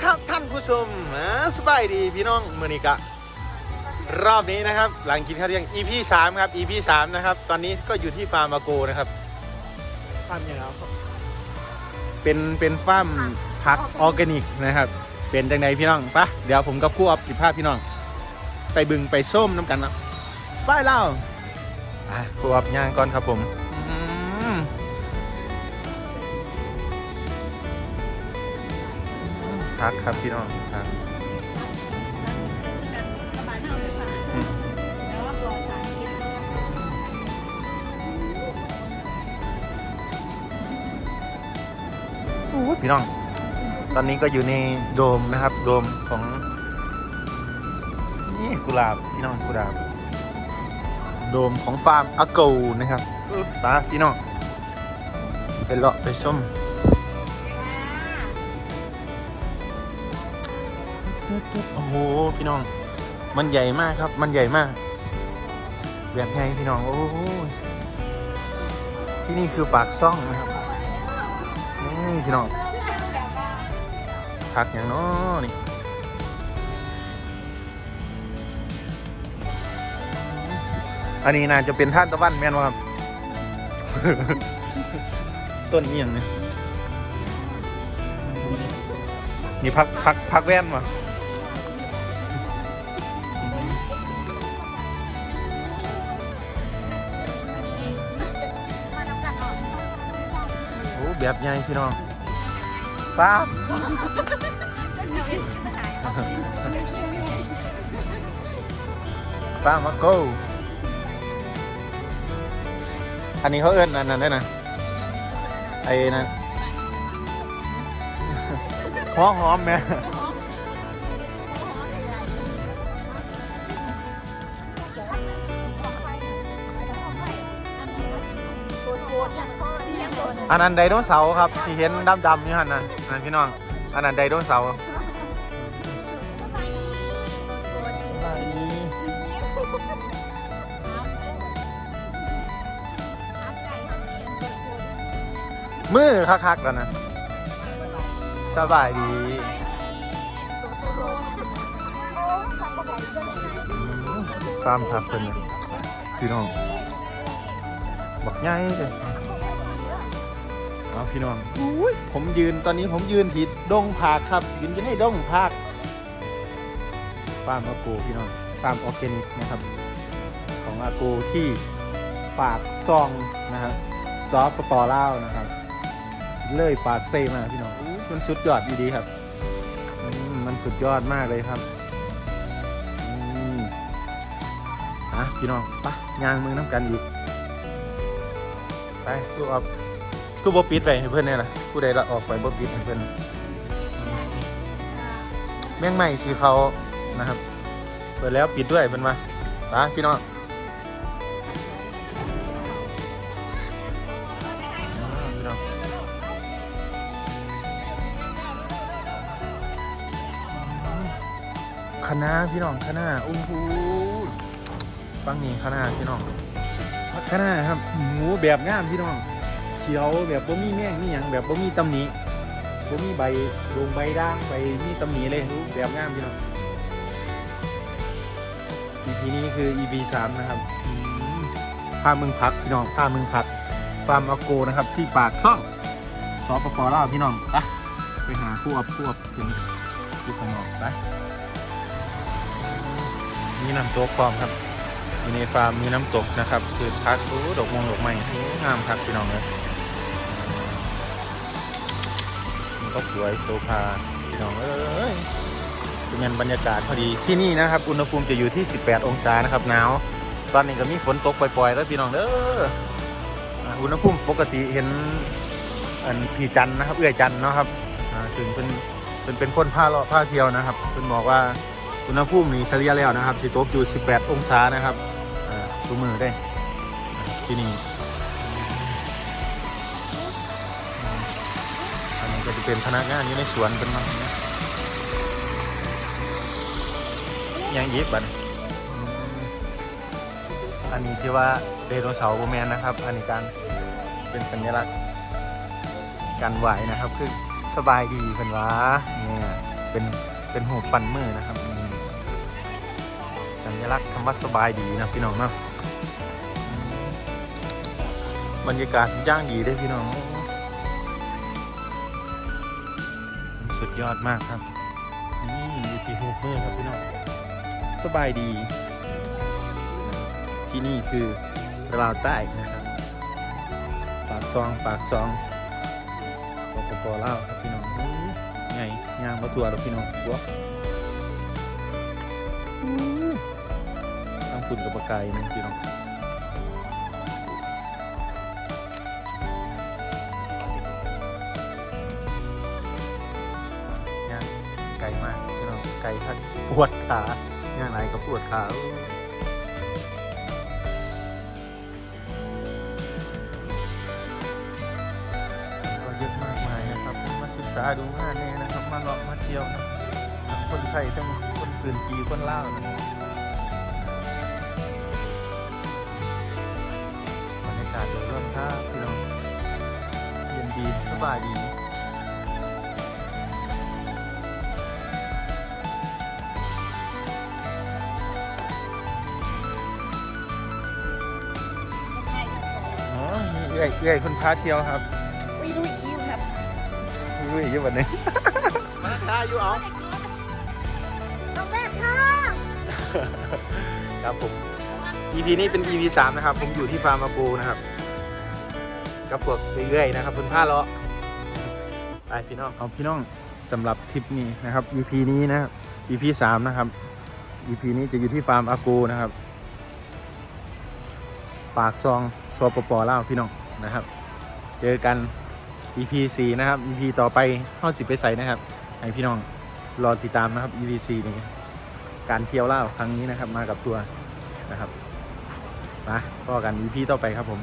ครับท่านผู้ชมอ่าสบายดีพี่น้องมือนี้กะ รอบนี้นะครับ หลังกินข้าวเที่ยง EP 3ครับ EP 3นะครับ ตอนนี้ก็อยู่ที่ฟาร์มอาโกนะครับ ทำอย่างแล้วเป็นเป็นฟาร์มผักออร์แกนิกนะครับ เป็นจังไดพี่น้องปะเดี๋ยวผมกับครู่ออฟสิภาพพี่น้อง ไปบึงไปส้มน้ำกันเนาะไปเล่าอะครู่ออฟย่างก่อนครับผมอืม พักครับพี่น้องครับอืมโอ้พี่น้อง ตอนนี้ก็อยู่ในโดมนะครับ โดมของนี่กุหลาบพี่น้องกุหลาบ โดมของฟาร์มอากูนะครับปึ๊บตาพี่น้องไปเลาะไปส้ม ตึ๊ดตึ๊ดโอ้โห พี่น้อง มันใหญ่มากครับ มันใหญ่มาก แบบไงพี่น้อง โอ้ที่นี่คือปากซ่องนะครับ นี่พี่น้องพักอย่างน้อนี่อันนี้น่าจะเป็นท่านตะวันแม่นว่าครับ ต้นเอียงเนี่ยนี่พักพักพักแว่นวะ แบบใหญ่พี่น้องป้าบฟาร์มาโกอันนี้เขาเอิ้นอันนั้นได้นะไอ้นั่นหัวหอมแม่ อันนั้นไดโนเสาร์ครับที่เห็นดำๆอยู่หันนะอันนั้นพี่น้อง อันนั้นไดโนเสาร์มือคักๆแล้วนะ สบายดีอืมฟาร์มทับเป็นนี่พี่น้อง บักใหญ่เลย เอาพี่น้องอุ้ยผมยืนตอนนี้ผมยืนผิดดงผากครับยืนอยู่ในดงผากฟาร์มอากูพี่น้องฟาร์มออร์แกนิกนะครับ ของอากูที่ปากซองนะครับซอฟต์ปอลาวนะครับ เลยปากเซมาพี่น้องอู้มันสุดยอดดีๆครับอืมมันสุดยอดมากเลยครับอืมอะพี่น้องไปะยางมือน้ำกันอีกไปตู้ออก กูบ่ปิดไปให้เพื่อนเนี่ยล่ะผู้ใดละออกไปบ่ปิดให้เพื่อนแม่งใหม่สีเขานะครับ เปิดแล้วปิดด้วยเพื่อนมาไปพี่น้องอ่าพี่น้องคณะพี่น้องคณะโอ้โหฟังนี่คณะพี่น้องขนาดครับหมูแบบงามพี่น้อง เขียวแบบบ่มีแม่งมีหยังแบบบ่มีตำหนิบ่มีใบดวงใบด่างใบมีตำหนิเลยรู้แบบงามพี่น้อง EP นี้คือ EP 3นะครับพามึงพักพี่น้องพามึงพักฟาร์มอโกนะครับ ที่ปากซ่องสปปลาพี่น้องไปไปหาคู่อับคู่อับถึงอยู่ข้างนอกไปนี่นำตัวพร้อมครับอยู่ในฟาร์มมีน้ำตกนะครับ คือพักโอ้ดอกมงดอกไม้โอ้งามครับพี่น้องเลย ก็สวยโซฟาพี่น้องเอ้ยเป็นงานบรรยากาศพอดีที่นี่นะครับ อุณหภูมิจะอยู่ที่ 18 องศานะครับหนาวตอนนี้ก็มีฝนตกปล่อยๆแล้วพี่น้องเด้อออุณหภูมิปกติเห็นอันพี่จันนะครับ เอื้อยจันนะครับถึงเป็นเป็นเป็นคนผ้าเลาะผ้าเที่ยวนะครับเพิ่นบอกว่าอุณหภูมินี่เฉลี่ยแล้วนะครับสิตกอยู่ 18 องศานะครับอ่าทุกมือได้ที่นี่ เป็นพนักงานอยู่ในสวนเป็นมาอย่างยีบบันอันนี้ที่ว่าไดโนเสาร์โบแมนนะครับ อันนี้การเป็นสัญลักษณ์การไหวนะครับ คือสบายดีเป็นวะเนี่ยเป็นเป็นหูปันมือนะครับ สัญลักษณ์คำว่าสบายดีนะพี่น้องเนาะบรรยากาศย่างดีได้พี่น้อง สุดยอดมากครับนี่อยู่ที่หูมือครับพี่น้องสบายดี ที่นี่คือลาวใต้นะครับปากซองปากซองสปปลาวครับพี่น้องอู้ไงย่างมาตัวแล้วพี่น้องบัวอู้ตั้งคุณกับปากไก่นะพี่น้อง ไก่มากพี่น้องไก่ทัดปวดขาย่างไหนก็ปวดขาก็เยอะมากมายนะครับมาศึกษาดูงานเนี่ยนะครับ มาเลาะมาเที่ยวนะทั้งคนไทยทั้งคนพื้นที่คนลาวนะบรรยากาศโดยรวมครับพี่น้องเย็นดีสบายดี อมีเอื่อยเอื่อยคนพาเที่ยวครับอุ้ยลุยอิวครับมีเอื่อยเยอะวันนี้มาได้อยู่เอาต้องแบบท่าครับผม EP นี้เป็น EP สามนะครับ ผมอยู่ที่ฟาร์มอากูนะครับ กับพวกเรื่อยๆนะครับเพิ่นผ้าเลาะไปพี่น้องเอาพี่น้องสำหรับคลิปนี้นะครับ EP นี้นะครับ EP สามนะครับ EP นี้จะอยู่ที่ฟาร์มอากูนะครับ ปากซองสปปลาวพี่น้อง นะครับ เจอกัน EP 4นะครับ EP ต่อไปห้าสิบไปใส่นะครับ ให้พี่น้องรอติดตามนะครับ EP 4นี้การเที่ยวเล่าครั้งนี้นะครับมากับทัวร์นะครับมาพอกัน EP ต่อไปครับผม